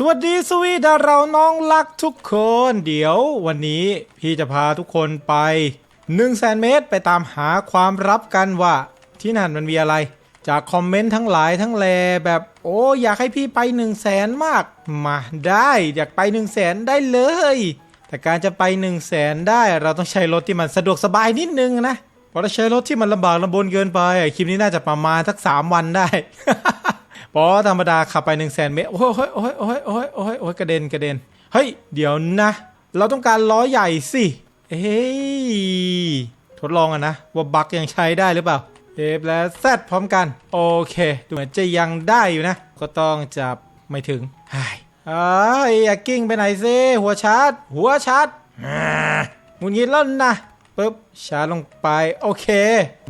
สวัสดีสวีดาเราน้องรักทุกคน เดี๋ยววันนี้พี่จะพาทุกคนไป1 0 0 0 0แเมตรไปตามหาความลับกันว่า ที่นั่นมันมีอะไร จากคอมเมนต์ทั้งหลายทั้งแลแบบโอ้อยากให้พี่ไป1 0 0 0 0แสนมากมาได้อยากไป1 0 0 0 0แสนได้เลย แต่การจะไป1 0 0 0 0แสนได้เราต้องใช้รถที่มันสะดวกสบายนิดนึงนะเพราะถ้าใช้รถที่มันลำบากลำบนเกินไปคลิปนี้น่าจะประมาณสัก3วันได้ เพราะธรรมดาขับไป1นึ่งแสนเมตรโอ้ยโอ้ยโอ้ยโอ้ยโอ้ยโอ้ยโอ้ยกระเด็นกระเด็นเฮ้ยเดี๋ยวนะ เราต้องการล้อใหญ่สิเฮ้ยทดลองอะนะว่าบักยังใช้ได้หรือเปล่าเอฟและแซดพร้อมกัน โอเค ดูเหมือนจะยังได้อยู่นะ ก็ต้องจับไม่ถึงไอ้ไอ้ยอากิ้งไปไหนซิหัวชาร์จหัวชาร์จหมุนยินล้วนะปึ๊บชาร์จลงไป โอเค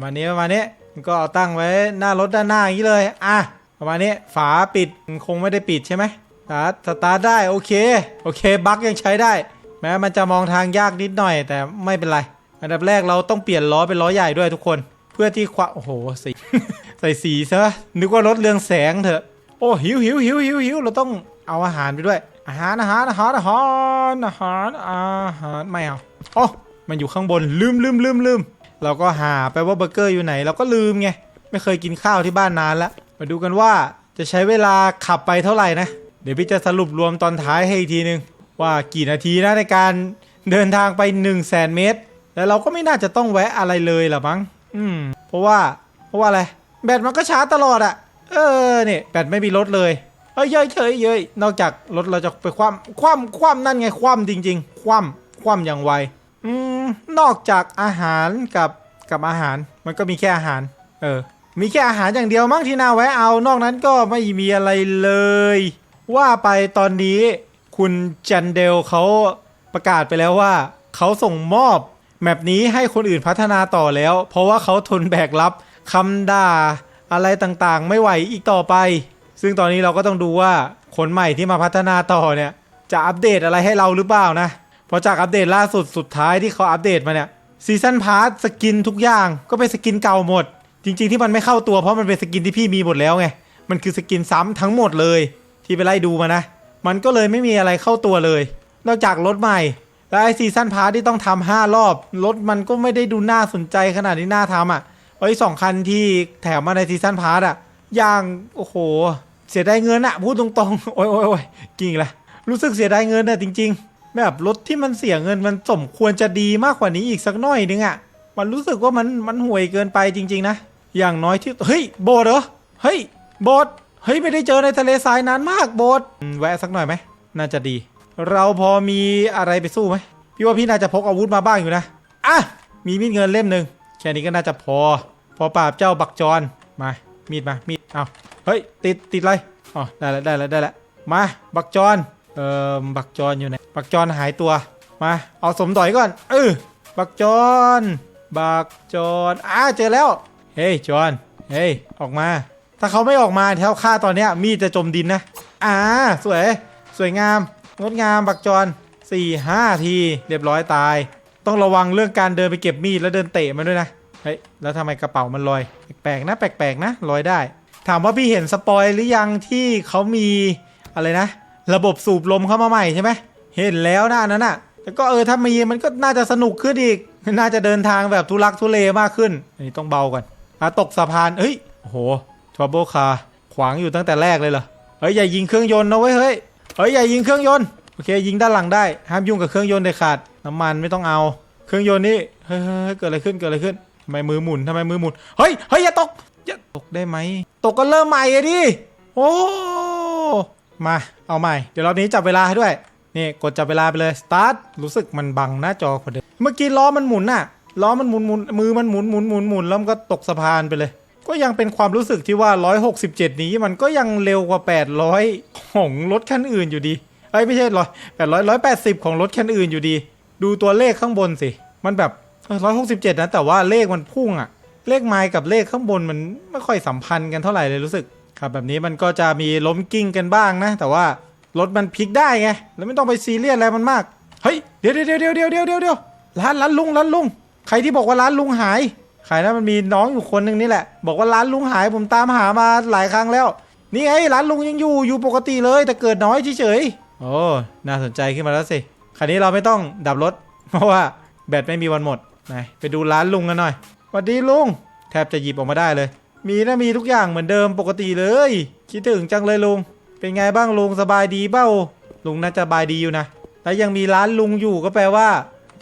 มาณนี้ประมาณนี้มันก็เอาตั้งไว้หน้ารถด้านหน้าอย่างนี้เลย อะ ประมาณนี้ฝาปิดคงไม่ได้ปิดใช่ไหมสตาร์ทสตาร์ทได้โอเคโอเคบั๊กยังใช้ได้ แม้มันจะมองทางยากนิดหน่อย แต่ไม่เป็นไรอันดับแรกเราต้องเปลี่ยนล้อเป็นล้อใหญ่ด้วยทุกคน เพื่อที่ควาโอ้โหสีใส่สีซะนึกว่ารถเรืองแสงเถอะโอ้หิวหิวหิวหิวหิวเราต้องเอาอาหารไปด้วย อาหารอาหารอาหารอาหารอาหารอาหารไม่เอาโอ้มันอยู่ข้างบนลืมลืมลืมลืมเราก็หาไปว่าเบอร์เกอร์อยู่ไหน เราก็ลืมไงไม่เคยกินข้าวที่บ้านนานแล้ว มาดูกันว่าจะใช้เวลาขับไปเท่าไหร่นะ เดี๋ยวพี่จะสรุปรวมตอนท้ายให้อีกทีนึง ว่ากี่นาทีนะในการเดินทางไป 1 0 0 0 0แสนเมตร แล้วเราก็ไม่น่าจะต้องแวะอะไรเลยหรอมั้ง อืม เพราะว่าเพราะว่าอะไร แบตมันก็ชาร์จตลอดอะเออเนี่ยแบตไม่มีลดเลยเอ้ยเย้ยเฉยเย้ยนอกจากรถเราจะไปคว่ำคว่ำคว่ำนั่นไงคว่ำจริง ๆ คว่ำคว่ำอย่างไวอืมนอกจากอาหารกับกับอาหาร มันก็มีแค่อาหาร เออ มีแค่อาหารอย่างเดียวมั้งที่น่าแวะเอานอกนั้นก็ไม่มีอะไรเลย ว่าไปตอนนี้ คุณจันเดลเขาประกาศไปแล้วว่า เขาส่งมอบแมปนี้ให้คนอื่นพัฒนาต่อแล้ว เพราะว่าเขาทนแบกรับคำด่าอะไรต่างๆ ไม่ไหวอีกต่อไป ซึ่งตอนนี้เราก็ต้องดูว่าคนใหม่ที่มาพัฒนาต่อเนี่ยจะอัปเดตอะไรให้เราหรือเปล่านะเพราะจากอัปเดตล่าสุดสุดท้ายที่เขาอัปเดตมาเนี่ยซีซันพาร์สกินทุกอย่างก็เป็นสกินเก่าหมด จริง ๆ ที่มันไม่เข้าตัวเพราะมันเป็นสกินที่พี่มีหมดแล้วไง มันคือสกินซ้ำทั้งหมดเลย ที่ไปไล่ดูมานะ มันก็เลยไม่มีอะไรเข้าตัวเลย นอกจากรถใหม่ และไอซีซันพาร์ทที่ต้องทำห้ารอบ รถมันก็ไม่ได้ดูน่าสนใจขนาดที่น่าทำอะไอ้สองคันที่แถมมาในซีซันพาร์ทอะอย่างโอ้โห เสียดายเงินอะพูดตรงๆ โอ้ยโอ้ยโอ้ยกิ่งละรู้สึกเสียดายเงินอะจริง ๆ แบบรถที่มันเสียเงินมันสมควรจะดีมากกว่านี้อีกสักหน่อยนึงอะมันรู้สึกว่ามันมันห่วยเกินไปจริง ๆ นะ อย่างน้อยที่เฮ้ยโบสถ์เหรอเฮ้ยโบสถ์เฮ้ยไม่ได้เจอในทะเลทรายนานมากโบสถ์อืมแวะสักหน่อยไหมน่าจะดี เราพอมีอะไรไปสู้ไหมพี่ว่าพี่น่าจะพกอาวุธมาบ้างอยู่นะอะมีมีดเงินเล่มหนึ่งแค่นี้ก็น่าจะพอ พอปราบเจ้าบักจรมามีดมามีดเอาเฮ้ยติดติดอะไรอ๋อได้แล้วได้แล้วได้แล้วมาบักจรเอ่อบักจรอยู่ไหนบักจรหายตัวมาเอาสมต่อยก่อนเออบักจรบักจรอ่าเจอแล้ว เฮ้ยจอนเฮ้ยออกมา ถ้าเขาไม่ออกมาแถวฆ่าตอนเนี้ยมีดจะจมดินนะ อ่า สวย สวยงาม งดงามบักจอนสี่ห้าทีเรียบร้อยตาย ต้องระวังเรื่องการเดินไปเก็บมีดแล้วเดินเตะมันด้วยนะ เฮ้ย แล้วทำไมกระเป๋ามันลอย แปลกๆนะ แปลกๆนะลอยได้ ถามว่าพี่เห็นสปอยหรือยังที่เขามีอะไรนะ ระบบสูบลมเข้ามาใหม่ใช่ไหมเห็นแล้วนะอันนั้นอะแต่ก็เออถ้ามีมันก็น่าจะสนุกขึ้นอีก น่าจะเดินทางแบบทุลักทุเลมากขึ้น อันนี้ต้องเบาก่อน อะตกสะพานเฮ้ยโหทร o เบิลคาขวางอยู่ตั้งแต่แรกเลยเหรอเฮ้ยอย่ายิงเครื่องยนต์นะเว้ยเฮ้ยเฮ้ยอย่ายิงเครื่องยนต์โอเคยิงด้านหลังได้ห้ามยุ่งกับเครื่องยนต์เด็ดขาดน้ำมันไม่ต้องเอา เครื่องยนต์นี่เฮ้ยเกิดอะไรขึ้นเกิดอะไรขึ้นทำไมมือหมุนทำไมมือหมุนเฮ้ยเฮ้ยอย่าตกอย่าตกได้ไหมตกก็เริ่มใหม่อะดิโอ้มาเอาใหม่ เดี๋ยวรอบนี้จับเวลาให้ด้วยนี่กดจับเวลาไปเลยสตาร์ทรู้สึกมันบังหน้าจอคนเดิมเมื่อกี้ล้อมันหมุนน่ะ ล้อมันหมุนหมุนมือมันหมุนหมุนหมุนหมุนแล้วมันก็ตกสะพานไปเลย ก็ยังเป็นความรู้สึกที่ว่า 167 นี้มันก็ยังเร็วกว่า 800 ของรถคันอื่นอยู่ดีเอ้ยไม่ใช่ร้อยแปดร้อยร้อยแปดสิบของรถคันอื่นอยู่ดี ดูตัวเลขข้างบนสิ มันแบบร้อยหกสิบเจ็ดนะ แต่ว่าเลขมันพุ่งอะเลขไมล์กับเลขข้างบนมันไม่ค่อยสัมพันธ์กันเท่าไหร่เลยรู้สึก ครับแบบนี้มันก็จะมีล้มกิ้งกันบ้างนะ แต่ว่ารถมันพลิกได้ไง แล้วไม่ต้องไปซีเรียสอะไรมันมาก เฮ้ย เดี๋ยวเดี๋ยวเดี๋ยวเดี๋ยวเดี๋ยวเดี๋ยวร้านร้านลุงร้านลุง ใครที่บอกว่าร้านลุงหายใครนะมันมีน้องอยู่คนหนึ่งนี่แหละ บอกว่าร้านลุงหายผมตามหามาหลายครั้งแล้ว นี่ไงร้านลุงยังอยู่อยู่ปกติเลย แต่เกิดน้อยเฉยๆโอ้น่าสนใจขึ้นมาแล้วสิคันนี้เราไม่ต้องดับรถ เพราะว่าแบตไม่มีวันหมดไหนไปดูร้านลุงกันหน่อยสวัสดีลุงแทบจะหยิบออกมาได้เลย มีนะมีทุกอย่างเหมือนเดิมปกติเลย คิดถึงจังเลยลุงเป็นไงบ้างลุงสบายดีเบ้าลุงน่าจะบายดีอยู่นะแล้วยังมีร้านลุงอยู่ก็แปลว่า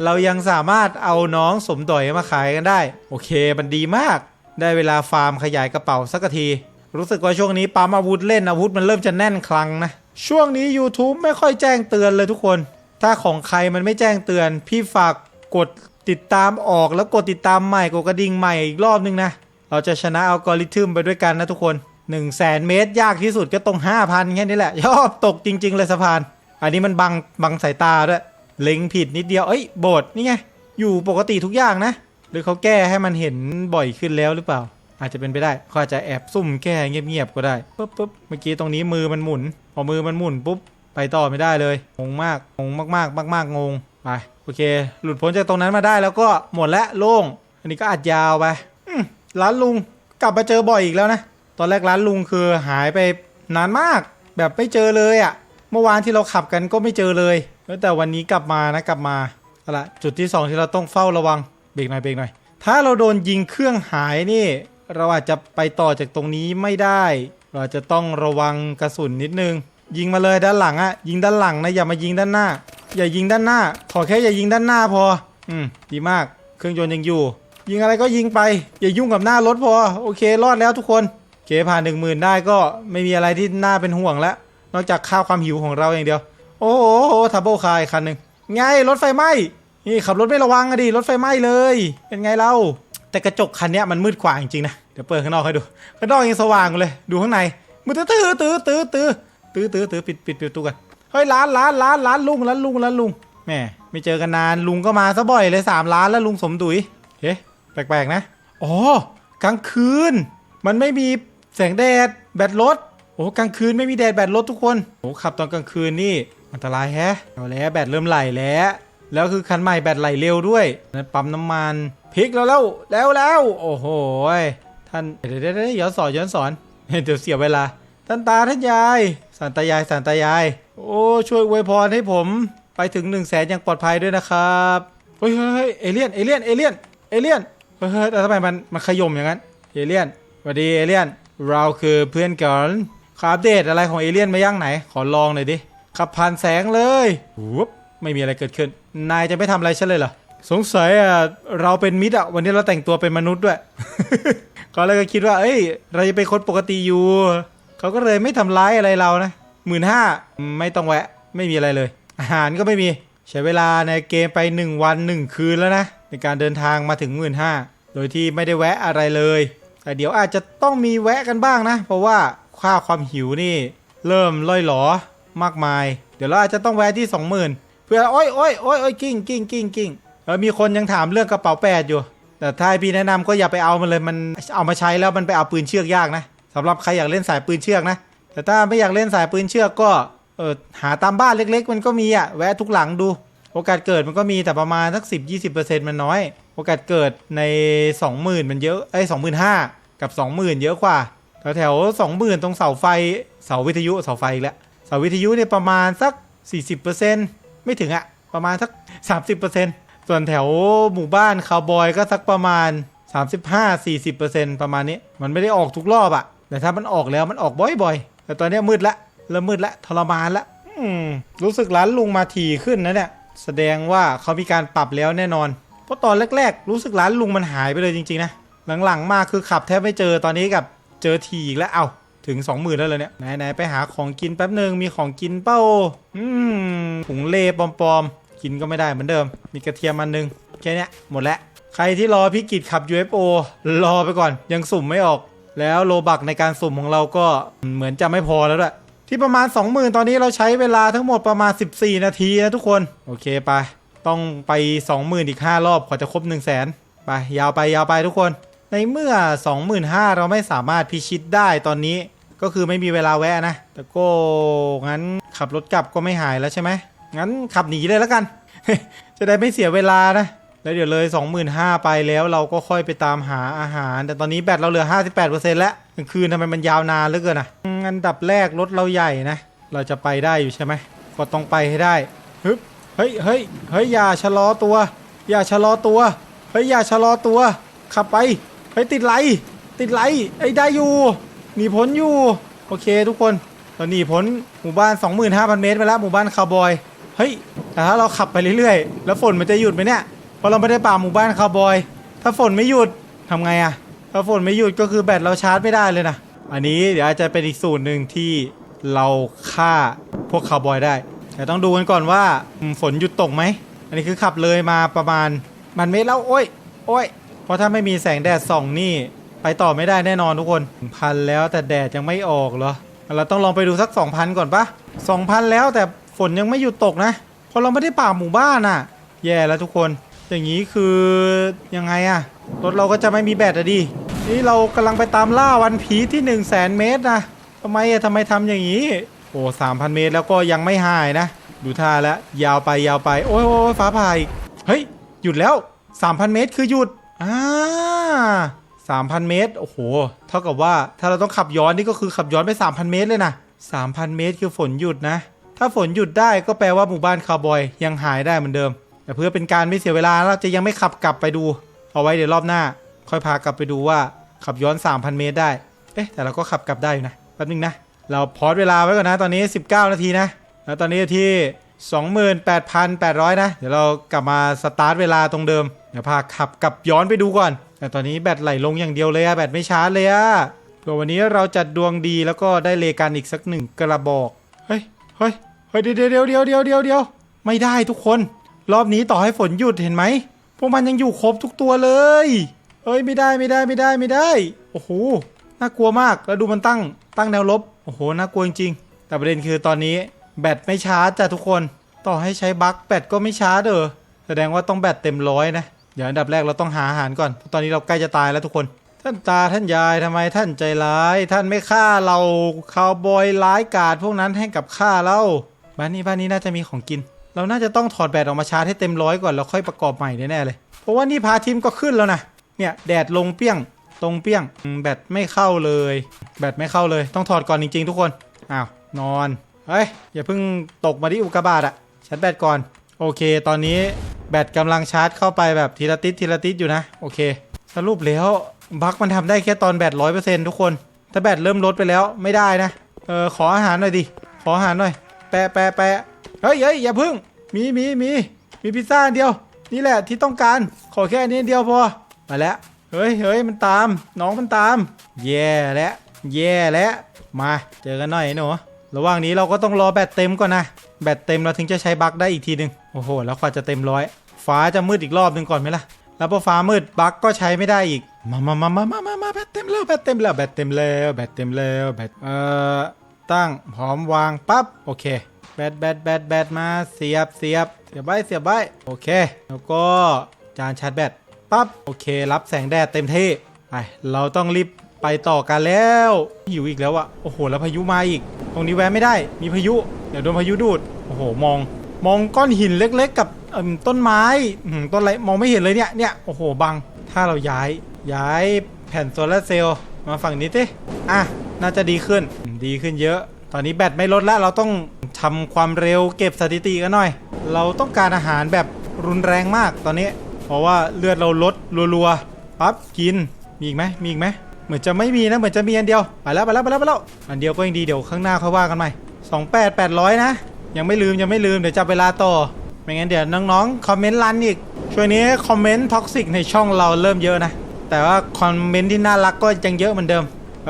เรายังสามารถเอาน้องสมดอยมาขายกันได้ โอเคมันดีมาก ได้เวลาฟาร์มขยายกระเป๋าสักที รู้สึกว่าช่วงนี้ปั๊มอาวุธเล่นอาวุธมันเริ่มจะแน่นคลังนะ ช่วงนี้ YouTube ไม่ค่อยแจ้งเตือนเลยทุกคน ถ้าของใครมันไม่แจ้งเตือน พี่ฝากกดติดตามออกแล้วกดติดตามใหม่กดกระดิ่งใหม่อีกรอบนึงนะ เราจะชนะอัลกอริทึมไปด้วยกันนะทุกคน1 0 0 0 0แสนเมตร ยากที่สุดก็ตรง 5,000 แค่นี้แหละ ยอดตกจริง ๆ เลยสะพาน อันนี้มันบังบังสายตาด้วย เล็งผิดนิดเดียว เอ้ยโบสถ์นี่ไง อยู่ปกติทุกอย่างนะ หรือเขาแก้ให้มันเห็นบ่อยขึ้นแล้วหรือเปล่า อาจจะเป็นไปได้เขาอาจจะแอบซุ่มแก้เงียบๆก็ได้ปุ๊บปุ๊บเมื่อกี้ตรงนี้มือมันหมุน พอมือมันหมุนปุ๊บไปต่อไม่ได้เลย งงมาก งงมากๆ มาก ๆ งง ไป โอเค หลุดพ้นจากตรงนั้นมาได้แล้วก็หมดแล้วโล่ง อันนี้ก็อัดยาวไปร้านลุงกลับมาเจอบ่อยอีกแล้วนะ ตอนแรกร้านลุงคือหายไปนานมาก แบบไม่เจอเลยอะ่ะ เมื่อวานที่เราขับกันก็ไม่เจอเลย แต่วันนี้กลับมานะกลับมาเอาละจุดที่สองที่เราต้องเฝ้าระวังเบรกหน่อยเบรกหน่อย ถ้าเราโดนยิงเครื่องหายนี่ เราอาจจะไปต่อจากตรงนี้ไม่ได้ เราจะต้องระวังกระสุนนิดนึง ยิงมาเลยด้านหลังอะยิงด้านหลังนะอย่ามายิงด้านหน้า อย่ายิงด้านหน้า ขอแค่อย่ายิงด้านหน้าพอ อืมดีมากเครื่องยนต์ยังอยู่ ยิงอะไรก็ยิงไป อย่ายุ่งกับหน้ารถพอโอเครอดแล้วทุกคนโอเคผ่านหนึ่งหมื่นได้ก็ไม่มีอะไรที่น่าเป็นห่วงแล้วนอกจากข้าวความหิวของเราอย่างเดียว โอ้โหทับเบิลคาร์คันหนึ่งไงรถไฟไหม้นี่ขับรถไม่ระวังอะดิรถไฟไหม้เลย เป็นไงเราแต่กระจกคันนี้มันมืดกว่าจริงๆนะเดี๋ยวเปิดข้างนอกให้ดูข้างนอกยังสว่างเลยดูข้างในมืดตื้อตื้อตื้อตื้อตื้อตื้อตื้อปิดปิดปิดประตูกันเฮ้ยร้านร้านร้านร้านลุงร้านลุงร้านลุงแม่ไม่เจอกันนานลุงก็มาซะบ่อยเลยสามร้านแล้วลุงสมดุยเฮ้แปลกๆนะอ๋อกลางคืน มันไม่มีแสงแดดแบตรถโอ้กลางคืนไม่มีแดดแบตรถทุกคนโอ้ขับตอนกลางคืนนี่อันตรายแฮะเอาแล้วแบตเริ่มไหลแล้ว แล้วคือคันใหม่แบตไหลเร็วด้วยนั่นปั๊มน้ำมันพลิกแล้วแล้วแล้วแล้วโอ้โหท่านเดี๋ยวเดี๋ยวเดี๋ยวย้อนสอนย้อนสอนเดี๋ยวเสียเวลา ท่านตาท่านยายสันตายายสันตายาย โอ้ช่วยอวยพรให้ผมไปถึง1นึ่งแสนอย่างปลอดภัยด้วยนะครับเฮ้ยเฮ้ยเอเลี่ยนเอเลี่ยนเอเลี่ยนเอเลี่ยนเฮ้ยแต่ทำไมมันมันขยมอย่างนั้นเอเลี่ยนสวัสดีเอเลี่ยนเราคือเพื่อนกันขออัปเดตอะไรของเอเลี่ยนมาย่างไหน ขอลองหน่อยดิ ขับผ่านแสงเลยวุบไม่มีอะไรเกิดขึ้น นายจะไม่ทำอะไรฉันเลยเหรอ สงสัยอะเราเป็นมิตรอะวันนี้เราแต่งตัวเป็นมนุษย์ด้วย ก็เลยก็คิดว่า เอ้ย เราจะเป็นคนปกติอยู่ เขาก็เลยไม่ทำร้ายอะไรเรานะหมื่นห้าไม่ต้องแวะ ไม่มีอะไรเลย อาหารก็ไม่มี ใช้เวลาในเกมไป 1 วัน 1 คืนแล้วนะ ในการเดินทางมาถึงหมื่นห้าโดยที่ไม่ได้แวะอะไรเลย แต่เดี๋ยวอาจจะต้องมีแวะกันบ้างนะ เพราะว่าค่าความหิวนี่ เริ่มล่อยหลอ มากมาย เดี๋ยวเราอาจจะต้องแวะที่ 20,000 เพื่อโอ้ยโอ้ยโอ้ยโอ้ยกิ้งกิ้งกิ้งกิ้งเออมีคนยังถามเรื่องกระเป๋าแปดอยู่ แต่ถ้าพี่แนะนำก็อย่าไปเอามันเลยมันเอามาใช้แล้วมันไปเอาปืนเชือกยากนะสำหรับใครอยากเล่นสายปืนเชือกนะ แต่ถ้าไม่อยากเล่นสายปืนเชือกก็เออหาตามบ้านเล็ก ๆ มันก็มีอะแวะทุกหลังดู โอกาสเกิดมันก็มีแต่ประมาณสัก10 20มันน้อย โอกาสเกิดใน 20,000 มันเยอะไอ้สองหมื่นห้ากับ 20,000 เยอะกว่าแถวแถวสองหมื่นตรงเสาไฟเสาวิทยุเสาไฟอีกแล้ว เสาวิทยุเนี่ยประมาณสัก 40%ไม่ถึงอะประมาณสัก 30%ส่วนแถวหมู่บ้านคาวบอยก็สักประมาณ 35-40%ประมาณนี้ มันไม่ได้ออกทุกรอบอะแต่ถ้ามันออกแล้วมันออกบ่อยๆ แต่ตอนนี้มืดละเริ่มมืดละทรมานละรู้สึกร้านลุงมาถี่ขึ้นนะเนี่ยแสดงว่าเขามีการปรับแล้วแน่นอน เพราะตอนแรก ๆ รู้สึกร้านลุงมันหายไปเลยจริงๆนะหลังๆ มาคือขับแทบไม่เจอตอนนี้กับเจอทีอีกแล้วเอา ถึง 20,000แล้วเลยเนี่ยไหนๆไปหาของกินแป๊บหนึ่งมีของกินเป้าอืมถุงเลปลอมๆ กินก็ไม่ได้เหมือนเดิม มีกระเทียมอันหนึงแค่นี้หมดแล้ว ใครที่รอพี่กิจขับ UFO รอไปก่อนยังสุ่มไม่ออก แล้วโลบักในการสุ่มของเราก็เหมือนจะไม่พอแล้วด้วยที่ประมาณ 20,000 ตอนนี้เราใช้เวลาทั้งหมดประมาณ 14 นาทีนะทุกคน โอเคไป ต้องไป 20,000 อีก 5 รอบกว่าจะครบ 1 0 0 0 0แสนไปยาวไปยาวไปทุกคน ในเมื่อ 25,000 เราไม่สามารถพิชิตได้ตอนนี้ ก็คือไม่มีเวลาแวะนะ แต่ก็งั้นขับรถกลับก็ไม่หายแล้วใช่ไหมงั้นขับหนีเลยแล้วกัน จะได้ไม่เสียเวลานะ แล้วเดี๋ยวเลย 25,000 ไปแล้วเราก็ค่อยไปตามหาอาหาร แต่ตอนนี้แบตเราเหลือ 58%แล้วกลางคืนทำไมมันยาวนานเหลือเกินอะอันดับแรกรถเราใหญ่นะ เราจะไปได้อยู่ใช่ไหมก็ต้องไปให้ได้ฮึบเฮ้ยเฮ้ยเฮ้ยอย่าชะลอตัว อย่าชะลอตัวเฮ้ยอย่าชะลอตัว ขับไปเฮ้ยติดไหลติดไหลไอ้ได้อยู่ หนีพ้นอยู่ โอเคทุกคนเราหนีพ้นหมู่บ้าน 25,000 เมตรไปแล้วหมู่บ้านคาวบอยเฮ้ยแต่ถ้าเราขับไปเรื่อยๆ แล้วฝนมันจะหยุดไหมเนี่ยเพราะเราไม่ได้ป่าหมู่บ้านคาวบอย ถ้าฝนไม่หยุดทำไงอะถ้าฝนไม่หยุดก็คือแบตเราชาร์จไม่ได้เลยนะอันนี้เดี๋ยวอาจจะเป็นอีกสูตรหนึ่งที่เราฆ่าพวกคาวบอยได้ แต่ต้องดูกันก่อนว่าฝนหยุดตกไหมอันนี้คือขับเลยมาประมาณมันเมตรแล้วโอ้ยโอ้ยเพราะถ้าไม่มีแสงแดดส่องนี่ ไปต่อไม่ได้แน่นอนทุกคนพันแล้วแต่แดดยังไม่ออกเหรอ เราต้องลองไปดูสัก 2,000 ก่อนปะ2,000 แล้วแต่ฝนยังไม่หยุดตกนะเพราะเราไม่ได้ป่าหมู่บ้านอะ แย่แล้วทุกคน อย่างนี้คือยังไงอะรถเราก็จะไม่มีแบตอะดินี่เรากำลังไปตามล่าวันผีที่ 1 0 0 0 0แสนเมตรนะทำไมอะทำไมทำอย่างนี้ โอ้สามพันเมตรแล้วก็ยังไม่หายนะ ดูท่าแล้วยาวไปยาวไป โอ้ยโอ้ยฟ้าผ่าอีกเฮ้ย หยุดแล้ว 3,000 เมตรคือหยุดอ่า 3,000 เมตร โอ้โห เท่ากับว่าถ้าเราต้องขับย้อนนี่ก็คือขับย้อนไป 3,000 เมตรเลยนะ 3,000 เมตรคือฝนหยุดนะ ถ้าฝนหยุดได้ก็แปลว่าหมู่บ้านคาวบอยยังหายได้เหมือนเดิม แต่เพื่อเป็นการไม่เสียเวลาเราจะยังไม่ขับกลับไปดู เอาไว้เดี๋ยวรอบหน้า ค่อยพากลับไปดูว่าขับย้อน 3,000 เมตรได้ เอ๊ะ แต่เราก็ขับกลับได้อยู่นะ แป๊บนึงนะ เราพอสเวลาไว้ก่อนนะ ตอนนี้ 19 นาทีนะ แล้วตอนนี้ที่ 28,800 นะ เดี๋ยวเรากลับมาสตาร์ทเวลาตรงเดิม เดี๋ยวพาขับกลับย้อนไปดูก่อน แต่ตอนนี้แบตไหลลงอย่างเดียวเลยอะแบตไม่ชาร์จเลยอะเผื่อวันนี้เราจัดดวงดีแล้วก็ได้เลกันอีกสักหนึ่งกระบอก เฮ้ย เฮ้ย เฮ้ยเดี๋ยวเดี๋ยวเดี๋ยวเดี๋ยวเดี๋ยวเดี๋ยวไม่ได้ทุกคน รอบนี้ต่อให้ฝนหยุดเห็นไหม พวกมันยังอยู่ครบทุกตัวเลย เฮ้ยไม่ได้ไม่ได้ไม่ได้ไม่ได้ โอ้โห น่ากลัวมาก แล้วดูมันตั้ง ตั้งแนวลบ โอ้โห น่ากลัวจริงๆ แต่ประเด็นคือตอนนี้แบตไม่ชาร์จจ้ะทุกคน ต่อให้ใช้บัคแบตก็ไม่ชาร์จเออแสดงว่าต้องแบตเต็มร้อยนะ เดี๋ยวอันดับแรกเราต้องหาอาหารก่อน ตอนนี้เราใกล้จะตายแล้วทุกคน ท่านตาท่านยายทำไมท่านใจร้าย ท่านไม่ฆ่าเราคาวบอยร้ายกาจพวกนั้นให้กับข้าเล่าบ้านนี้บ้านนี้น่าจะมีของกิน เราน่าจะต้องถอดแบตออกมาชาร์จให้เต็มร้อยก่อนแล้วค่อยประกอบใหม่แน่เลย เพราะว่านี่พาทีมก็ขึ้นแล้วนะ เนี่ยแดดลงเปี้ยงตรงเปี้ยงแบตไม่เข้าเลย แบตไม่เข้าเลย ต้องถอดก่อนจริง ๆ ทุกคน อ้าวนอน เฮ้ย อย่าเพิ่งตกมาที่อุกกาบาตอะชาร์จแบตก่อน โอเค ตอนนี้ แบตกำลังชาร์จเข้าไปแบบทีละติดทีละติดอยู่นะ โอเค สรุปแล้วบั๊กมันทำได้แค่ตอนแบตร้อยเปอร์เซ็นต์ทุกคนถ้าแบตเริ่มลดไปแล้วไม่ได้นะ เออขออาหารหน่อยดิ ขออาหารหน่อย แปะแปะแปะเฮ้ยเฮ้ยอย่าพึ่ง มีมีมีมีพิซซ่าเดียว นี่แหละที่ต้องการ ขอแค่อันนี้เดียวพอ มาแล้ว เฮ้ยเฮ้ยมันตาม น้องมันตาม แย่แล้วแย่แล้วมา เจอกันหน่อยหนูระหว่างนี้เราก็ต้องรอแบตเต็มก่อนนะ แบตเต็มเราถึงจะใช้บั๊กได้อีกทีหนึ่งโอ้โห แล้วกว่าจะเต็มร้อยฟ้าจะมืดอีกรอบหนึ่งก่อนไหมล่ะ แล้วพอฟ้ามืดบั๊กก็ใช้ไม่ได้อีก มามามามามามามาแบตเต็มแล้วแบตเต็มแล้วแบตเต็มแล้วแบตเต็มแล้วแบตเอ่อตั้งพร้อมวางปั๊บโอเคแบตแบตแบตแบตมาเสียบเสียบเสียบไว้เสียบไว้โอเค แล้วก็จานชาร์จแบตปั๊บโอเค รับแสงแดดเต็มที่ไปเราต้องรีบไปต่อกันแล้วหิวอีกแล้วอะโอ้โหแล้วพายุมาอีก ตรงนี้แวะไม่ได้มีพายุ เดี๋ยวโดนพายุดูด โอ้โห มอง มองก้อนหินเล็กๆ กับต้นไม้ต้นอะไรมองไม่เห็นเลยเนี่ย เนี่ย โอ้โห บัง ถ้าเราย้าย ย้ายแผ่นโซลาร์เซลล์มาฝั่งนี้สิอะ น่าจะดีขึ้น ดีขึ้นเยอะ ตอนนี้แบตไม่ลดแล้ว เราต้องทำความเร็วเก็บสถิติกันหน่อย เราต้องการอาหารแบบรุนแรงมากตอนนี้ เพราะว่าเลือดเราลดรัวๆ ปั๊บ กิน มีอีกไหมมีอีกไหม เหมือนจะไม่มีนะ เหมือนจะมีอันเดียว ไปแล้วไปแล้วไปแล้วไปแล้ว อันเดียวก็ยังดี เดี๋ยวข้างหน้าค่อยว่ากันใหม่ สองแปดแปดร้อยนะ ยังไม่ลืมยังไม่ลืมเดี๋ยวจับเวลาต่อ ไม่งั้นเดี๋ยวน้องๆ คอมเมนต์รันอีก ช่วงนี้คอมเมนต์ท็อกซิกในช่องเราเริ่มเยอะนะ แต่ว่าคอมเมนต์ที่น่ารักก็ยังเยอะเหมือนเดิม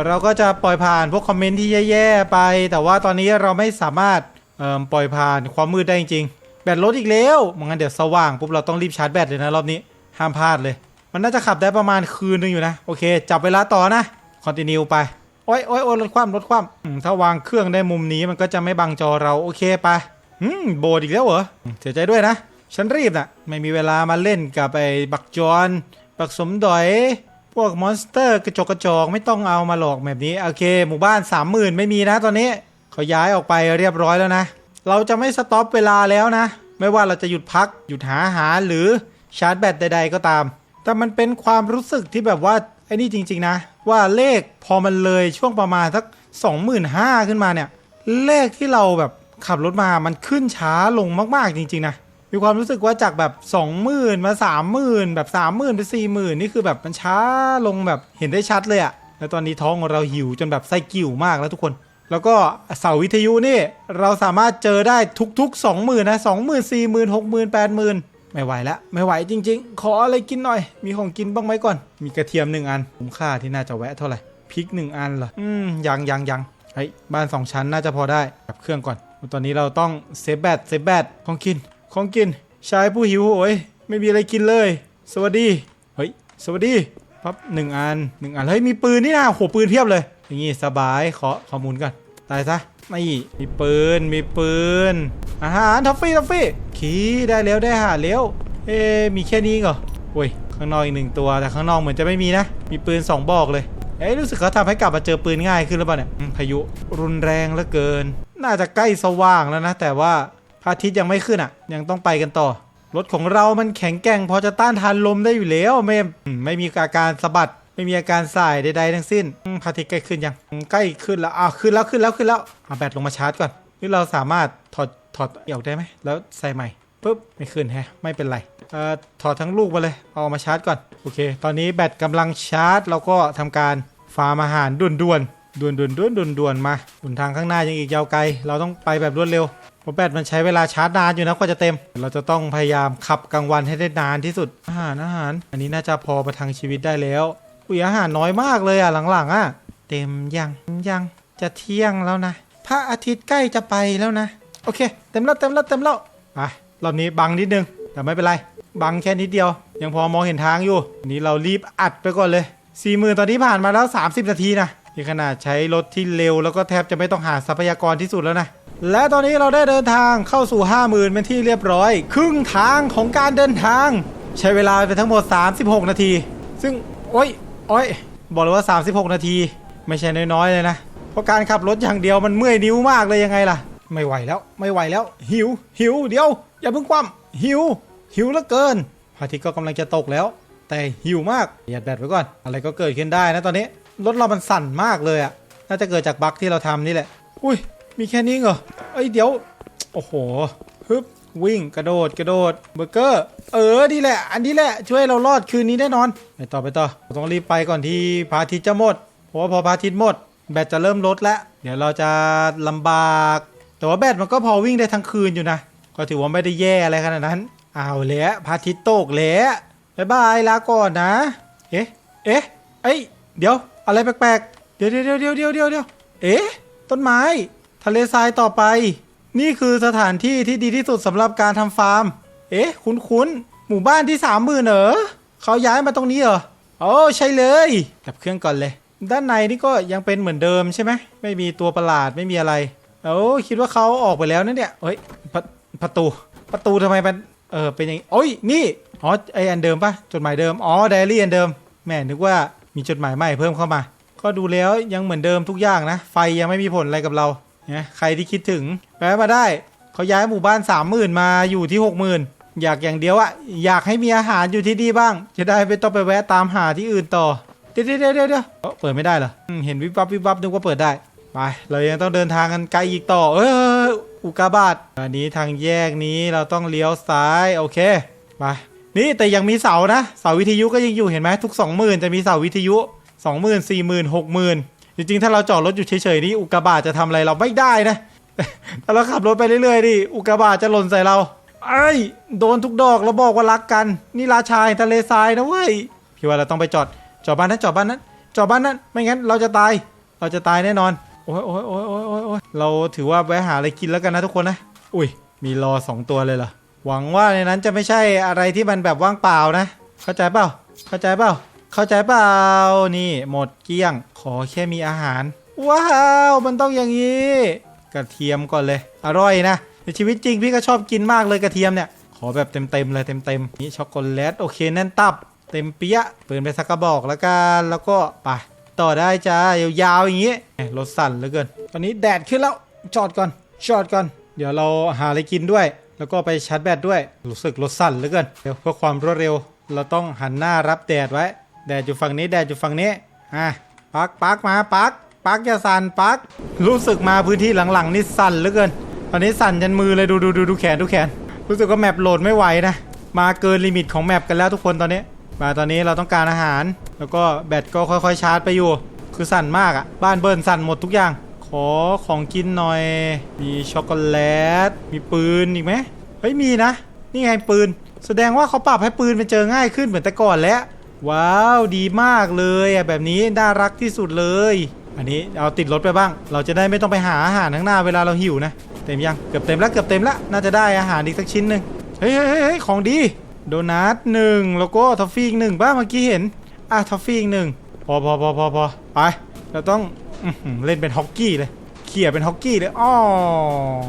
เราก็จะปล่อยผ่านพวกคอมเมนต์ที่แย่ๆไป แต่ว่าตอนนี้เราไม่สามารถเอ่อปล่อยผ่านความมืดได้จริงๆ แบตลดอีกแล้วไมันงั้นเดี๋ยวสว่างปุ๊บเราต้องรีบชาร์จแบตเลยนะรอบนี้ ห้ามพลาดเลย มันน่าจะขับได้ประมาณคืนนึงอยู่นะ โอเค จับเวลาต่อนะ คอนติเนียไป โอ้ยโอ้ยโอ้ยลดความลดความถ้าวางเครื่องได้มุมนี้มันก็จะไม่บังจอเราโอเคไปอืมโบดอีกแล้วเหรอเสียใจด้วยนะ ฉันรีบนะ่ะไม่มีเวลามาเล่นกับไอ้บักจอนบักสมดอย พวกมอนสเตอร์กระจกกระจอกไม่ต้องเอามาหลอกแบบนี้ โอเค หมู่บ้าน30,000ไม่มีนะตอนนี้เขาย้ายออกไปเรียบร้อยแล้วนะ เราจะไม่สต็อปเวลาแล้วนะ ไม่ว่าเราจะหยุดพักหยุดหาอาหารหรือชาร์จแบตใด ๆ ก็ตาม แต่มันเป็นความรู้สึกที่แบบว่า ไอ้นี่จริง ๆ นะ ว่าเลขพอมันเลยช่วงประมาณสัก25,000ขึ้นมาเนี่ย เลขที่เราแบบขับรถมามันขึ้นช้าลงมากๆจริง ๆ นะ มีความรู้สึกว่าจากแบบ 20,000 มา 30,000 แบบ 30,000ไป40,000 นี่คือแบบมันช้าลงแบบเห็นได้ชัดเลยอะแล้วตอนนี้ท้องของเราหิวจนแบบไส้กิ่วมากแล้วทุกคน แล้วก็เสาวิทยุนี่เราสามารถเจอได้ทุกๆ 20,000นะ20,000 40,000 60,000 80,000 ไม่ไหวแล้วไม่ไหวจริง ๆ ขออะไรกินหน่อย มีของกินบ้างไหมก่อน มีกระเทียมหนึ่งอันคุ้มค่าที่น่าจะแวะเท่าไหร่พริกหนึ่งอันเหรออืมยังยังยังเฮ้ยบ้านสองชั้นน่าจะพอได้กับเครื่องก่อน ตอนนี้เราต้องเซฟแบตเซฟแบตของกินของกินชายผู้หิวโอ้ยไม่มีอะไรกินเลย สวัสดีเฮ้ยสวัสดีปั๊บหนึ่งอันหนึ่งอันเฮ้ยมีปืนนี่นะโหปืนเพียบเลย อย่างงี้สบายขอข้อมูลก่อนตายซะ ไม่มีปืนมีปืนอาหารทัฟฟี่ทัฟฟี่ขี่ได้แล้วได้อาหารแล้วเอ๊มีแค่นี้เหรอโอ้ยข้างนอกอีกหนึ่งตัวแต่ข้างนอกเหมือนจะไม่มีนะ มีปืนสองบอกเลยเอ๊รู้สึกเขาทำให้กลับมาเจอปืนง่ายขึ้นหรือเปล่าเนี่ยพายุรุนแรงเหลือเกิน น่าจะใกล้สว่างแล้วนะ แต่ว่าพระอาทิตย์ยังไม่ขึ้นอะ ยังต้องไปกันต่อรถของเรามันแข็งแกร่งพอจะต้านทานลมได้อยู่แล้วไม่อืมไม่มีอาการสะบัด ไม่มีอาการสายใดๆทั้งสิ้นพระอาทิตใกล้ขึ้นยังใกล้ขึ้นแล้วอะขึ้นแล้วขึ้นแล้วขึ้นแล้วเอาแบตลงมาชาร์จก่อนนี่เราสามารถถอดถอดออกได้ไหมแล้วใส่ใหม่ปุ๊บไม่ขึ้นแฮะไม่เป็นไรเอ่อถอดทั้งลูกมาเลยเอามาชาร์จก่อนโอเค ตอนนี้แบตกำลังชาร์จเราก็ทำการฟาร์มอาหารด่วนด่วนๆด่วนด่วนด่วนด่วนด่วนๆมาหนทางข้างหน้ายังอีกยาวไกล เราต้องไปแบบรวดเร็วเพราะแบตมันใช้เวลาชาร์จนานอยู่นะกว่าจะเต็ม เราจะต้องพยายามขับกลางวันให้ได้นานที่สุดอาหารอาหาร อันนี้น่าจะพอประทังชีวิตได้แล้ว อุ้ยอาหารน้อยมากเลยอะหลังๆอะ เต็มยังยังจะเที่ยงแล้วนะ พระอาทิตย์ใกล้จะไปแล้วนะ โอเค เต็มแล้วเต็มแล้วเต็มแล้วไปรอบนี้บังนิดนึง แต่ไม่เป็นไร บังแค่นิดเดียว ยังพอมองเห็นทางอยู่นนี้เรารีบอัดไปก่อนเลย4ี่หมื่นตอนนี้ผ่านมาแล้ว 30 นาทีนะนี่ขนาดใช้รถที่เร็วแล้วก็แทบจะไม่ต้องหาทรัพยากรที่สุดแล้วนะและตอนนี้เราได้เดินทางเข้าสู่ 50,000เป็นที่เรียบร้อย ครึ่งทางของการเดินทาง ใช้เวลาไปทั้งหมด 36 นาที ซึ่ง โอ้ย โอ้ย บอกเลยว่า 36 นาที ไม่ใช่น้อยๆเลยนะ เพราะการขับรถอย่างเดียวมันเมื่อยนิ้วมากเลยยังไงล่ะ ไม่ไหวแล้ว ไม่ไหวแล้ว หิว หิว เดี๋ยว อย่าเพิ่งคว่ำหิว หิวเหลือเกินพระอาทิตย์ก็กำลังจะตกแล้ว แต่หิวมากหยัดแบตไว้ก่อน อะไรก็เกิดขึ้นได้นะตอนนี้ รถเรามันสั่นมากเลยอะน่าจะเกิดจากบั๊กที่เราทำนี่แหละ อุ้ย มีแค่นี้เหรอ เอ้ย เดี๋ยว โอ้โห วิ่งกระโดดกระโดดเบอร์เกอร์ เออนี่แหละ อันนี้แหละช่วยเรารอดคืนนี้แน่นอนไปต่อไปต่อต้องรีบไปก่อนที่พระอาทิตย์จะหมดเพราะว่าพอพระอาทิตย์หมด แบตจะเริ่มลดแล้วเดี๋ยวเราจะลำบาก แต่ว่าแบตมันก็พอวิ่งได้ทั้งคืนอยู่นะก็ถือว่าไม่ได้แย่อะไรขนาดนั้นเอาแล้วพระอาทิตย์ตกแล้วบายบายลาก่อนนะเอ๊ะเอ๊ะเอ้ยเดี๋ยวอะไรแปลกๆเดี๋ยวเดี๋ยวเดี๋ยวเดี๋ยวเดี๋ยวเดี๋ยวเอ๊ะต้นไม้ ทะเลทรายต่อไป นี่คือสถานที่ที่ดีที่สุดสำหรับการทำฟาร์ม เอ๊ะ คุ้นๆ หมู่บ้านที่สามหมื่นเหรอเขาย้ายมาตรงนี้เหรอโอ้ใช่เลยดับเครื่องก่อนเลย ด้านในนี่ก็ยังเป็นเหมือนเดิมใช่ไหมไม่มีตัวประหลาดไม่มีอะไรโอ้คิดว่าเขาออกไปแล้วนะเนี่ยเฮ้ยประประตู ประตูทำไมมันเออเป็นอย่างโอ้ยนี่อ๋อไออันเดิมปะจดหมายเดิมอ๋อไดอารี่อันเดิมแม่นึกว่ามีจดหมายใหม่เพิ่มเข้ามา ก็ดูแล้วยังเหมือนเดิมทุกอย่างนะ ไฟยังไม่มีผลอะไรกับเรา เนี่ยใครที่คิดถึงแวะมาได้เขาย้ายหมู่บ้านสามหมื่นมาอยู่ที่หกหมื่นอยากอย่างเดียวอะอยากให้มีอาหารอยู่ที่ดีบ้าง จะได้ไม่ต้องไปแวะตามหาที่อื่นต่อเดี๋ยวเดี๋ยวเดี๋ยวเดี๋ยวเปิดไม่ได้เหรอเห็นวิบวับวิบวับนึกว่าเปิดได้ไปเรายังต้องเดินทางกันไกลอีกต่อ เอยอุกาบาตอันนี้ทางแยกนี้เราต้องเลี้ยวซ้ายโอเคไปนี่แต่ยังมีเสานะเสาวิทยุก็ยังอยู่เห็นไหมทุก 20,000 จะมีเสาวิทยุ 20,000 40,000 60,000 จริงๆ ถ้าเราจอดรถอยู่เฉยๆนี่อุกกาบาตจะทำอะไรเราไม่ได้นะถ้าเราขับรถไปเรื่อยๆดิอุกกาบาตจะหล่นใส่เราไอ้ยโดนทุกดอกแล้วบอกว่ารักกัน นี่ราชาแห่งทะเลทรายนะเว้ยพี่ว่าเราต้องไปจอดจอดบ้านนั้นจอดบ้านนั้นจอดบ้านนั้น ไม่งั้นเราจะตายเราจะตายแน่นอนโอ้ยโอ้ยโอ้ยโอ้ยโอ้ยโอ้ยเราถือว่าแวะหาอะไรกินแล้วกันนะทุกคนนะอุ้ยมีรอสองตัวเลยเหรอหวังว่าในนั้นจะไม่ใช่อะไรที่มันแบบว่างเปล่านะ เข้าใจเปล่าเข้าใจเปล่าเข้าใจเปล่านี่หมดเกลี้ยง อแค่มีอาหาร ว้าว มันต้องอย่างนี้ กระเทียมก่อนเลย อร่อยนะในชีวิตจริงพี่ก็ชอบกินมากเลยกระเทียมเนี่ย ขอแบบเต็มๆเลยเต็มๆนี่ช็อกโกแลตโอเคแน่นตับ เต็มเปี้ยะเปิดไปสักกระบอกแล้วกันแล้วก็ไปต่อได้จ้ายาวๆอย่างนี้รถสั่นเหลือเกิน ตอนนี้แดดขึ้นแล้วจอดก่อนจอดก่อน เดี๋ยวเราหาอะไรกินด้วย แล้วก็ไปชาร์จแบตด้วย รู้สึกรถสั่นเหลือเกินเดี๋ยวเพื่อความรวดเร็ว เราต้องหันหน้ารับแดดไว้ แดดอยู่ฝั่งนี้แดดอยู่ฝั่งนี้อะ ปักปักมาปักปักอย่าสั่นปักรู้สึกมาพื้นที่หลังๆนี่สั่นเหลือเกิน ตอนนี้สั่นยันมือเลยดูดูดูดูแขนดูแขน รู้สึกว่าแมปโหลดไม่ไหวนะ มาเกินลิมิตของแมปกันแล้วทุกคนตอนนี้ มาตอนนี้เราต้องการอาหาร แล้วก็แบตก็ค่อยๆชาร์จไปอยู่ คือสั่นมากอะ่ะ บ้านเบิร์นสั่นหมดทุกอย่าง ขอของกินหน่อย มีช็อกโกแลต มีปืนอีกไหมเฮ้ยมีนะ นี่ไงปืน แสดงว่าเขาปรับให้ปืนเป็นเจอง่ายขึ้นเหมือนแต่ก่อนแล้ว ว้าวดีมากเลยอะแบบนี้น่ารักที่สุดเลย อันนี้เอาติดรถไปบ้าง เราจะได้ไม่ต้องไปหาอาหารข้างหน้าเวลาเราหิวนะ เต็มยังเกือบเต็มแล้วเกือบเต็มแล้วน่าจะได้อาหารอีกสักชิ้นหนึ่งเฮ้ยเฮ้ยเฮ้ยของดีโดนัทหนึ่งแล้วก็ทอฟฟี่อีกหนึ่งบ้าเมื่อกี้เห็นอะทอฟฟี่อีกหนึ่งพอพอพอพอพอไปเราต้องเล่นเป็นฮอกกี้เลยเขี่ยเป็นฮอกกี้เลยอ้อ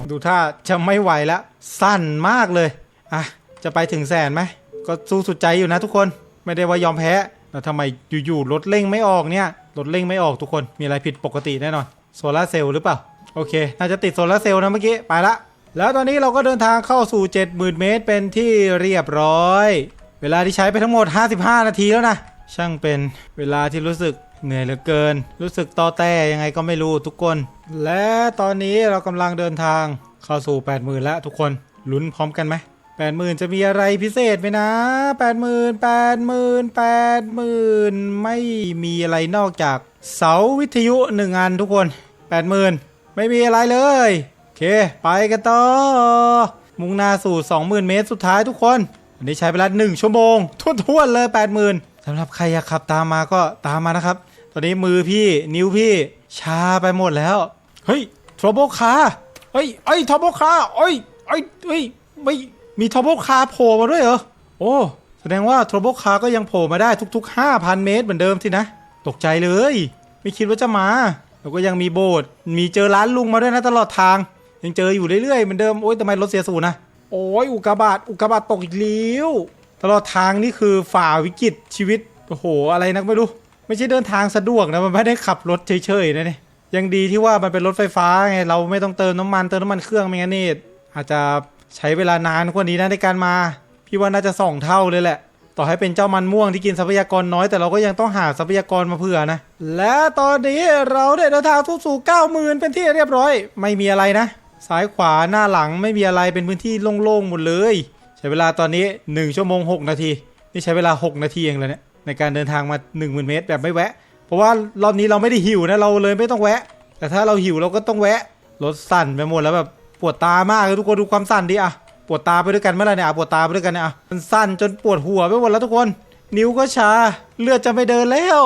ดูท่าจะไม่ไหวแล้วสั้นมากเลยอะจะไปถึงแสนไหมก็สู้สุดใจอยู่นะทุกคน ไม่ได้ว่ายอมแพ้แล้วทำไมอยู่ๆรถเร่งไม่ออกเนี่ยรถเร่งไม่ออกทุกคนมีอะไรผิดปกติแน่นอนโซลาร์เซลล์หรือเปล่า โอเค น่าจะติดโซลาร์เซลล์นะเมื่อกี้ ไปละ แล้วตอนนี้เราก็เดินทางเข้าสู่ 70,000 เมตรเป็นที่เรียบร้อย เวลาที่ใช้ไปทั้งหมด 55 นาทีแล้วนะ ช่างเป็นเวลาที่รู้สึกเหนื่อยเหลือเกิน รู้สึกต่อแต่ยังไงก็ไม่รู้ทุกคน และตอนนี้เรากำลังเดินทางเข้าสู่ 80,000 แล้วทุกคนลุ้นพร้อมกันไหม 80,000จะมีอะไรพิเศษไหมนะ80,000 80,000 80,000ไม่มีอะไรนอกจากเสาวิทยุหนึ่งอันทุกคน80,000ไม่มีอะไรเลยโอเค ไปกันต่อ มุ่งหน้าสู่ 20,000 เมตรสุดท้ายทุกคนอันนี้ใช้เวลา1ชั่วโมงทุ่นๆเลย 80,000สำหรับใครอยากขับตามมาก็ตามมานะครับ ตอนนี้มือพี่นิ้วพี่ชาไปหมดแล้ว เฮ้ยทรโบคาเฮ้ยไอ้ทรโบคาเอ้ยไอ้เฮ้ยไม่ มีทรโบคาโผล่มาด้วยเหรอ โอ้ แสดงว่าทรโบคาก็ยังโผล่มาได้ทุก ๆ 5,000 เมตรเหมือนเดิมสินะ ตกใจเลย ไม่คิดว่าจะมา แล้วก็ยังมีโบสถ์มีเจอร้านลุงมาด้วยนะตลอดทาง ยังเจออยู่เรื่อยๆเหมือนเดิม โอ๊ยทำไมรถเสียศูนย์นะ โอ้ยอุกกาบาตอุกกาบาตตกอีกแล้วตลอดทางนี่คือฝ่าวิกฤตชีวิต โอ้โห อะไรนักไม่รู้ ไม่ใช่เดินทางสะดวกนะมันไม่ได้ขับรถเฉยๆนะเนี่ยยังดีที่ว่ามันเป็นรถไฟฟ้าไงเราไม่ต้องเติมน้ำมันเติมน้ำมันเครื่องไม่งั้นนี่อาจจะ ใช้เวลานานกว่านี้นะในการมา พี่ว่าน่าจะสองเท่าเลยแหละ ต่อให้เป็นเจ้ามันม่วงที่กินทรัพยากรน้อยแต่เราก็ยังต้องหาทรัพยากรมาเผื่อนะ และตอนนี้เราได้เดินทางทุกสู่9 0,000เป็นที่เรียบร้อย ไม่มีอะไรนะ ซ้ายขวาหน้าหลังไม่มีอะไรเป็นพื้นที่โล่งๆหมดเลย ใช้เวลาตอนนี้ 1 ชั่วโมง 6 นาที นี่ใช้เวลา 6 นาทีเองเลยเนี่ยในการเดินทางมา 10,000 เมตรแบบไม่แวะ เพราะว่ารอบนี้เราไม่ได้หิวนะเราเลยไม่ต้องแวะ แต่ถ้าเราหิวเราก็ต้องแวะรถสั่นไปหมดแล้วแบบ ปวดตามากเลยทุกคนดูความสั่นดิอะปวดตาไปด้วยกันเมื่อไหร่เนี่ยอะปวดตาไปด้วยกันเนี่ยอะมันสั่นจนปวดหัวไปหมดแล้วทุกคน นิ้วก็ชาเลือดจะไม่เดินแล้ว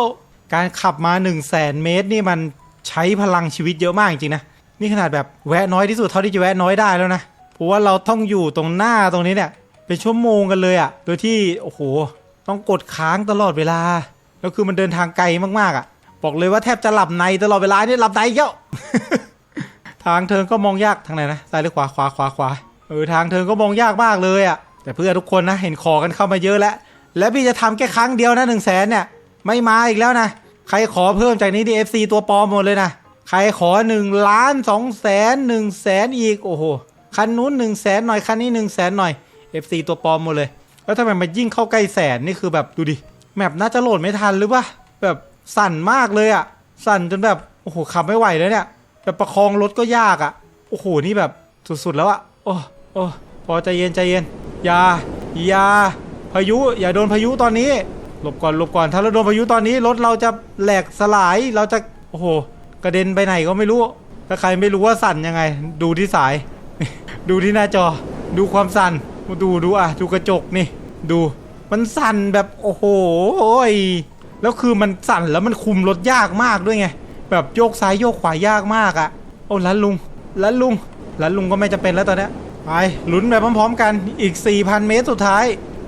การขับมา 1 0 0 0 0แสนเมตรนี่มันใช้พลังชีวิตเยอะมากจริงๆนะนี่ขนาดแบบแวะน้อยที่สุดเท่าที่จะแวะน้อยได้แล้วนะเพราะว่าเราต้องอยู่ตรงหน้าตรงนี้เนี่ยเป็นชั่วโมงกันเลยอะ่ะ โดยที่โอ้โหต้องกดค้างตลอดเวลา แล้วคือมันเดินทางไกลมากๆอะ่ะ บอกเลยว่าแทบจะหลับในตลอดเวลานี่หลับในเยอะ ทางเทิงก็มองยากทางไหนนะซ้ายหรือขวาขวาขวาขวาเออทางเทิงก็มองยากมากเลยอะ่ะ แต่เพื่อนทุกคนนะเห็นขอกันเข้ามาเยอะแล้ว แล้วพี่จะทำแค่ครั้งเดียวนะหนึ่งแสนเนี่ยไม่มาอีกแล้วนะ ใครขอเพิ่มจากนี้ดีเอฟซีตัวปลอมหมดเลยนะ ใครขอ1ล้าน2แสน1แสนอีกโอ้โหคันนู้น1แสนหน่อยคันนี้1แสนหน่อย FC ตัวปลอมหมดเลย แล้วทำไมมันยิ่งเข้าใกล้แสนนี่คือแบบดูดิแมปน่าจะโหลดไม่ทันหรือปะแบบสั่นมากเลยอะสั่นจนแบบโอ้โหขับไม่ไหวแล้วเนี่ย แบบประคองรถก็ยากอะโอ้โห นี่แบบสุดๆแล้วอะโอ้โอ้พอใจเย็นใจเย็น อย่า อย่า พายุ อย่าโดนพายุตอนนี้ หลบก่อนหลบก่อน ถ้าเราโดนพายุตอนนี้รถเราจะแหลกสลาย เราจะ โอ้โห กระเด็นไปไหนก็ไม่รู้ ถ้าใครไม่รู้ว่าสั่นยังไง ดูที่สาย ดูที่หน้าจอ ดูความสั่น ดูดูอะ ดูกระจกนี่ ดู มันสั่นแบบ โอ้โหยแล้วคือมันสั่นแล้วมันคุมรถยากมากด้วยไง แบบโยกซ้ายโยกขวายากมากอะ่ะ โอ้ลันลุงลันลุงลันลุงก็ไม่จะเป็นแล้วตอนนี้ไปลุ้นไปพร้อม ๆ กันอีก 4,000 เมตรสุดท้าย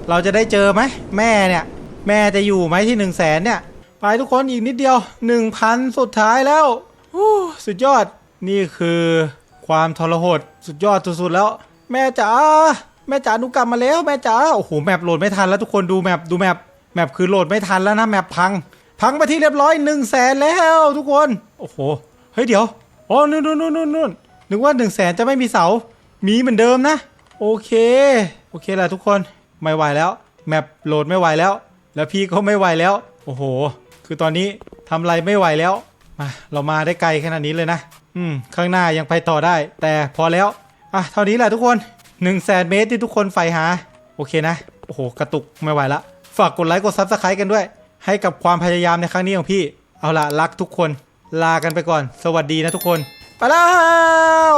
เราจะได้เจอไหมแม่เนี่ย แม่จะอยู่ไหมที่ 1 0 0 0 0แสนเนี่ย ไปทุกคนอีกนิดเดียว 1,000 สุดท้ายแล้วสุดยอดนี่คือความทรหดสุดยอดสุดๆแล้ว แม่จ๋าแม่จ๋าหนูกลับมาแล้วแม่จ๋าโอ้โหแมปโหลดไม่ทันแล้วทุกคนดูแมปดูแมปแมปคือโหลดไม่ทันแล้วนะแมปพัง พังไปที่เรียบร้อย1นึ่งแสนแล้วทุกคน โอ้โห เฮ้ยเดี๋ยวอ๋อนู่นนู่นนู่นนู่นนู่นนึกว่า1นึ่งแสนจะไม่มีเสา มีเหมือนเดิมนะ โอเค โอเคแหละทุกคน ไม่ไหวแล้ว แมปโหลดไม่ไหวแล้ว แล้วพี่ก็ไม่ไหวแล้ว โอ้โห คือตอนนี้ทำอะไรไม่ไหวแล้ว มา เรามาได้ไกลขนาดนี้เลยนะ อืม ข้างหน้ายังไปต่อได้ แต่พอแล้ว อะ เท่านี้แหละทุกคน1นึ่งแสนเมตรที่ทุกคนใฝ่หา โอเคนะ โอ้โห กระตุกไม่ไหวละ ฝากกดไลค์กดซับสไครต์กันด้วย ให้กับความพยายามในครั้งนี้ของพี่ เอาละรักทุกคน ลากันไปก่อน สวัสดีนะทุกคน ไปแล้ว